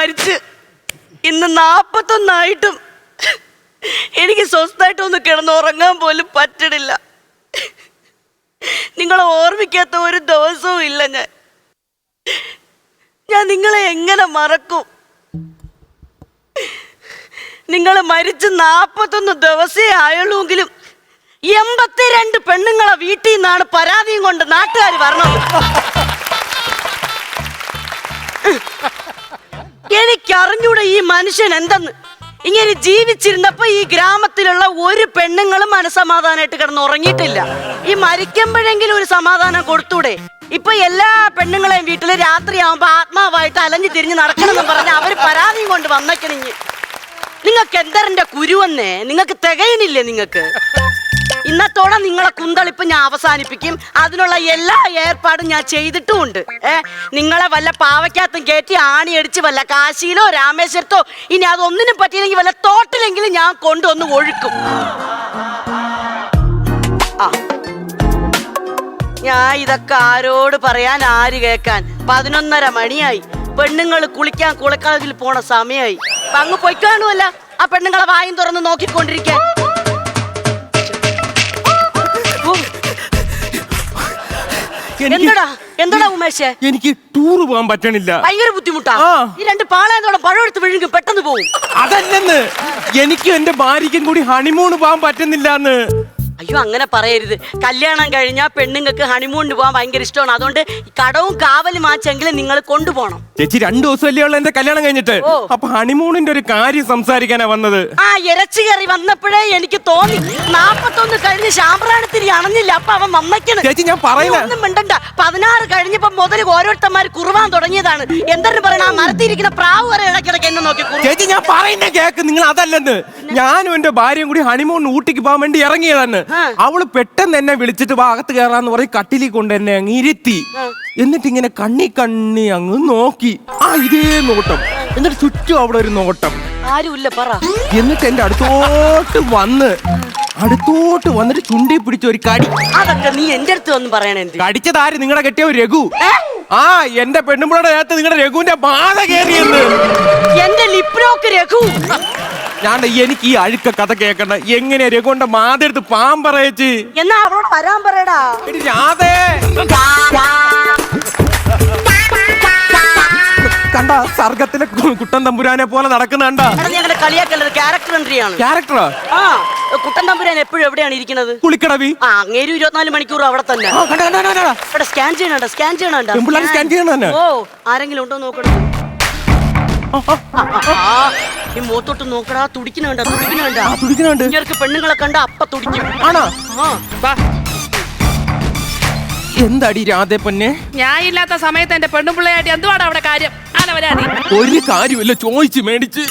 മരിച്ച് ഇന്ന് നാപ്പത്തൊന്നായിട്ടും എനിക്ക് സ്വസ്ഥമായിട്ടൊന്ന് കിടന്നുറങ്ങാൻ പോലും പറ്റണില്ല നിങ്ങളെ ഓർമ്മിക്കാത്ത ഒരു ദിവസവും ഇല്ല ഞാൻ. ഞാൻ നിങ്ങളെ എങ്ങനെ മറക്കും? നിങ്ങൾ മരിച്ച് നാപ്പത്തൊന്ന് ദിവസേ ആയുള്ളൂങ്കിലും എൺപത്തിരണ്ട് പെണ്ണുങ്ങളെ വീട്ടിൽ നിന്നാണ് പരാതിയും കൊണ്ട് നാട്ടുകാർ വരണത്. മനുഷ്യൻ എന്തെന്ന്? ഇങ്ങനെ ജീവിച്ചിരുന്നപ്പോ ഈ ഗ്രാമത്തിലുള്ള ഒരു പെണ്ണുങ്ങളും മനസമാധാനമായിട്ട് കിടന്ന് ഉറങ്ങിയിട്ടില്ല. ഈ മരിക്കുമ്പോഴെങ്കിലും ഒരു സമാധാനം കൊടുത്തൂടെ? ഇപ്പൊ എല്ലാ പെണ്ണുങ്ങളെയും വീട്ടിൽ രാത്രിയാവുമ്പോ ആത്മാവായിട്ട് അലഞ്ഞു തിരിഞ്ഞ് നടക്കണമെന്ന് പറഞ്ഞ അവർ പരാതിയും കൊണ്ട് വന്നേക്കണിഞ്ഞ് നിങ്ങൾക്ക് എന്തരന്റെ കുരുവെന്നേ നിങ്ങൾക്ക് തികയണില്ലേ നിങ്ങൾക്ക്? ഇന്നത്തോടെ നിങ്ങളെ കുന്തളിപ്പ് ഞാൻ അവസാനിപ്പിക്കും. അതിനുള്ള എല്ലാ ഏർപ്പാടും ഞാൻ ചെയ്തിട്ടുമുണ്ട്. ഏ നിങ്ങളെ വല്ല പാവയ്ക്കകത്തും കയറ്റി ആണിയടിച്ച് വല്ല കാശിയിലോ രാമേശ്വരത്തോ ഇനി അതൊന്നിനും പറ്റിയില്ലെങ്കിൽ വല്ല തോട്ടിലെങ്കിലും ഞാൻ കൊണ്ടുവന്ന് ഒഴുക്കും. ഞാൻ ഇതൊക്കെ ആരോട് പറയാൻ ആര് കേൾക്കാൻ? പതിനൊന്നര മണിയായി. പെണ്ണുങ്ങൾ കുളിക്കാൻ കുളക്കളത്തിൽ പോണ സമയമായി അങ്ങ് പൊയ്ക്കാണുമല്ല ആ പെണ്ണുങ്ങളെ വായും തുറന്ന് നോക്കിക്കൊണ്ടിരിക്കാൻ. എന്തടാ? എന്തടാ ഉമേഷേ? എനിക്ക് ടൂർ പോകാൻ പറ്റണില്ല. ഭയങ്കര ബുദ്ധിമുട്ടാ. ആ. ഈ രണ്ട് പാളയത്തോടെ പഴം എടുത്ത് വിഴുങ്ങും പെട്ടെന്ന് പോകും അതല്ലെന്ന്. എനിക്കും എന്റെ ഭാര്യയ്ക്കും കൂടി ഹണിമൂൺ പോകാൻ പറ്റുന്നില്ല അയ്യോ അങ്ങനെ പറയരുത്. കല്യാണം കഴിഞ്ഞാൽ പെണ്ണുങ്ങൾക്ക് ഹണിമൂണിന് പോകാൻ ഭയങ്കര ഇഷ്ടമാണ്. അതുകൊണ്ട് കടവും കാവലും വാച്ചെങ്കിലും നിങ്ങൾ കൊണ്ടുപോകണം. ചേച്ചി രണ്ടു ദിവസമല്ലേ ഉള്ള എന്റെ കല്യാണം കഴിഞ്ഞിട്ട്. അപ്പൊ ഹണിമൂണിന്റെ ഒരു കാര്യം സംസാരിക്കാനാ വന്നത്. ആ ഇറച്ചി കറി വന്നപ്പോഴേ എനിക്ക് തോന്നി. നാപ്പത്തൊന്ന് കഴിഞ്ഞ് ശാമ്പ്രാണത്തിരി അണഞ്ഞില്ല. അപ്പൊ അവൻ വന്നേക്കണ്. ചേച്ചി ഞാൻ പറയുന്നു മിണ്ടണ്ട. പതിനാറ് കഴിഞ്ഞപ്പോ മുതൽ ഓരോരുത്തന്മാർ കുറുവാൻ തുടങ്ങിയതാണ്. എന്തെന്ന് പറയണ. ആ മരത്തിരിക്കുന്ന പ്രാവ് വരെ ഇടയ്ക്കിടയ്ക്ക് എന്നെ നോക്കി. ചേച്ചി ഞാൻ പറയുന്ന കേക്ക് നിങ്ങൾ അതല്ലെന്ന്. ഞാനും എന്റെ ഭാര്യയും കൂടി ഹണിമൂൺ ഊട്ടിക്ക് പോകാൻ വേണ്ടി ഇറങ്ങിയതാണ്. അവൾ പെട്ടെന്ന് എന്നെ വിളിച്ചിട്ട് ഭാഗത്ത് കയറാന്ന് പറയും കട്ടിലി കൊണ്ട് എന്നെ അങ്ങ് ഇരുത്തി. എന്നിട്ട് ഇങ്ങനെ കണ്ണി കണ്ണി അങ്ങ് നോക്കി. ആ ഇതേ നോട്ടം. എന്നിട്ട് ചുറ്റും അവിടെ ഒരു നോട്ടം. ആരുമില്ല പറ. എന്നിട്ട് എന്റെ അടുത്തോട്ട് വന്ന് അടുത്തോട്ട് വന്നിട്ട് ചുണ്ടി പിടിച്ച ഒരു കടി. അതൊക്കെ നീ എന്റെ അടുത്ത് വന്ന് പറയണേ കടിച്ചതാര് നിങ്ങളുടെ കെട്ടിയ ഒരു രഘു? ആ എന്റെ പെണ്ണുമ്പുഴയുടെ നേരത്ത് നിങ്ങളുടെ രഘുവിന്റെ ബാധ കയറിയെന്ന് എന്റെ ലിപ്രോക്ക് രഘു. ഞാൻ എനിക്ക് ഈ അഴുക്ക കഥ കേക്കണ്ട എങ്ങനെ രഘുണ്ട മാതെടുത്ത് പാമ്പറയച്ച് എന്നാ അവളോട് വരാൻ പറയടാ. എടി രാധേ. കണ്ട സർഗത്തിലെ കു- കുട്ടൻ തമ്പുരാനെ പോലെ നടക്കുന്ന കണ്ട? എടാ നീ അങ്ങനെ കളിയാക്കല്ലത് ക്യാരക്ടർ എൻട്രി ആണ്. ക്യാരക്ടറാ ആ? കുട്ടൻ തമ്പുരാൻ എപ്പോഴും എവിടെയാണ് ഇരിക്കുന്നത്? കുളിക്കടവി ആ അങ്ങേരും ഇരുപത്തിനാല് മണിക്കൂർ അവിടെ തന്നെ. കണ്ട. സ്കാൻ ചെയ്യണണ്ട സ്കാൻ ചെയ്യണണ്ട. പെമ്പിള്ളാര് scan ചെയ്യണ തന്നെ? ഓ ആരെങ്കിലും ഉണ്ടോ നോക്കണം ആ, ഈ മൂത്തോട്ട് നോക്കടാ തുടിക്കണണ്ട തുടിക്കണണ്ട ആ, ഇവർക്ക് പെണ്ണുങ്ങളെ കണ്ട അപ്പ തുടിക്കും. ആണോ? ആ എന്താടി രാധേ പൊന്നെ? ഞാൻ ഇല്ലാത്ത സമയത്ത് എന്റെ പെണ്ണുപിള്ളയായിട്ട് എന്തുവാണ് അവിടെ കാര്യം? ആനവരാതി ഒരു കാര്യമില്ല ചോദിച്ചു മേടിച്ച്.